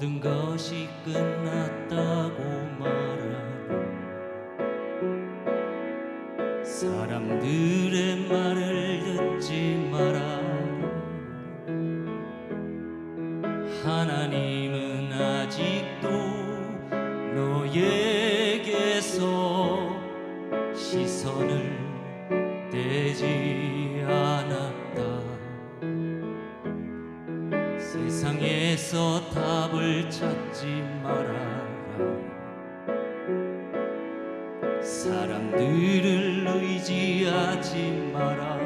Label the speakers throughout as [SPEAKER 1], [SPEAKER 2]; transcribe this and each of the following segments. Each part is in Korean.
[SPEAKER 1] 모든 것이 끝났다고 말하라 사람들의 말을 듣지 마라 하나님은 아직도 너에게서 시선을 떼지 않았 다 세상에서 답을 찾지 말아라. 사람들을 의지하지 말아라.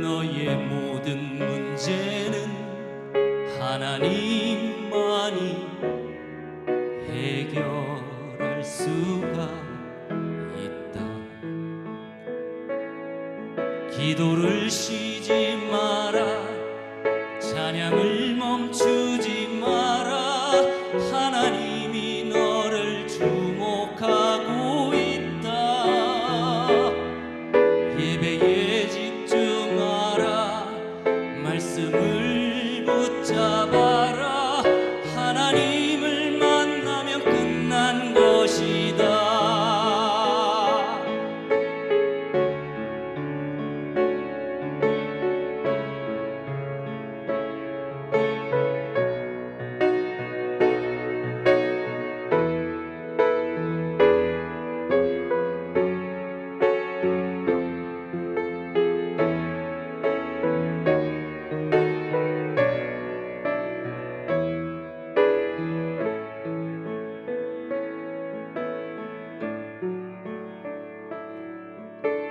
[SPEAKER 1] 너의 모든 문제는 하나님만이 해결할 수가 있다. 기도를 쉬지 마라 찬양을 멈추지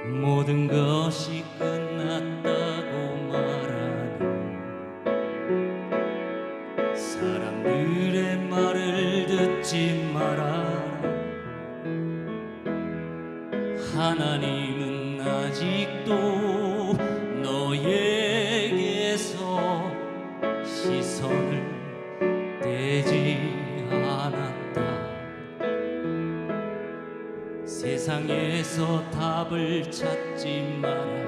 [SPEAKER 1] 모든 것이 끝났다고 말하는 사람들의 말을 듣지 마라. 하나님은 아직도 너에게서 시선을 세상에서 답을 찾지 말아라.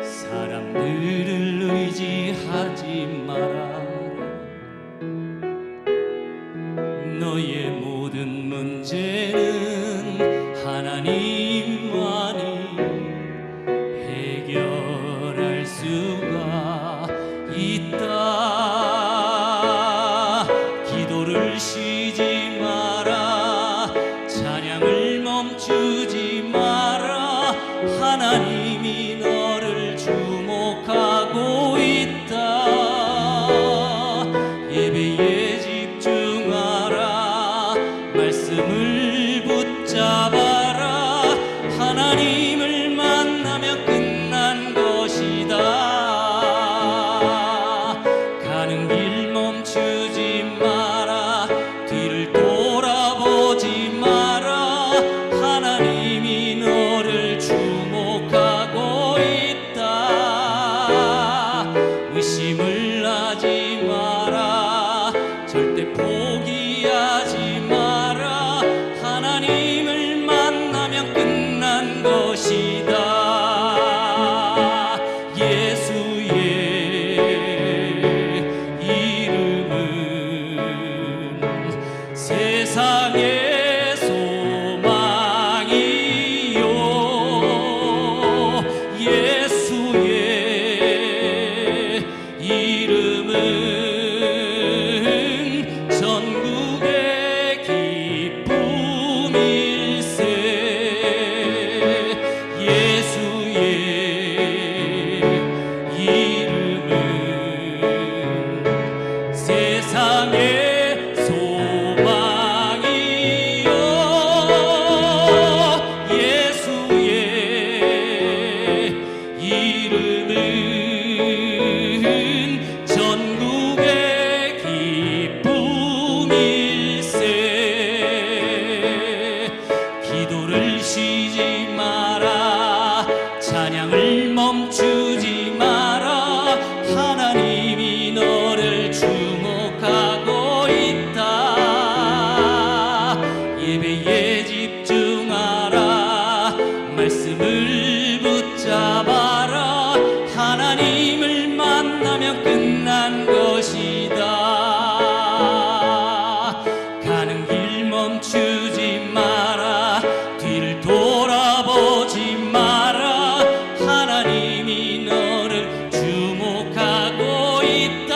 [SPEAKER 1] 사람들을 의지하지 말아라. 너의 모든 문제는 하나님 끝난 것이다. 가는 길 멈추지 마라. 뒤를 돌아보지 마라. 하나님이 너를 주목하고 있다.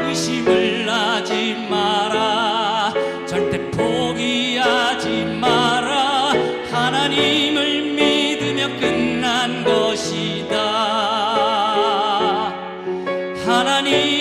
[SPEAKER 1] 의심을 하지 마라. 절대 포기하지 마라. 하나님. 하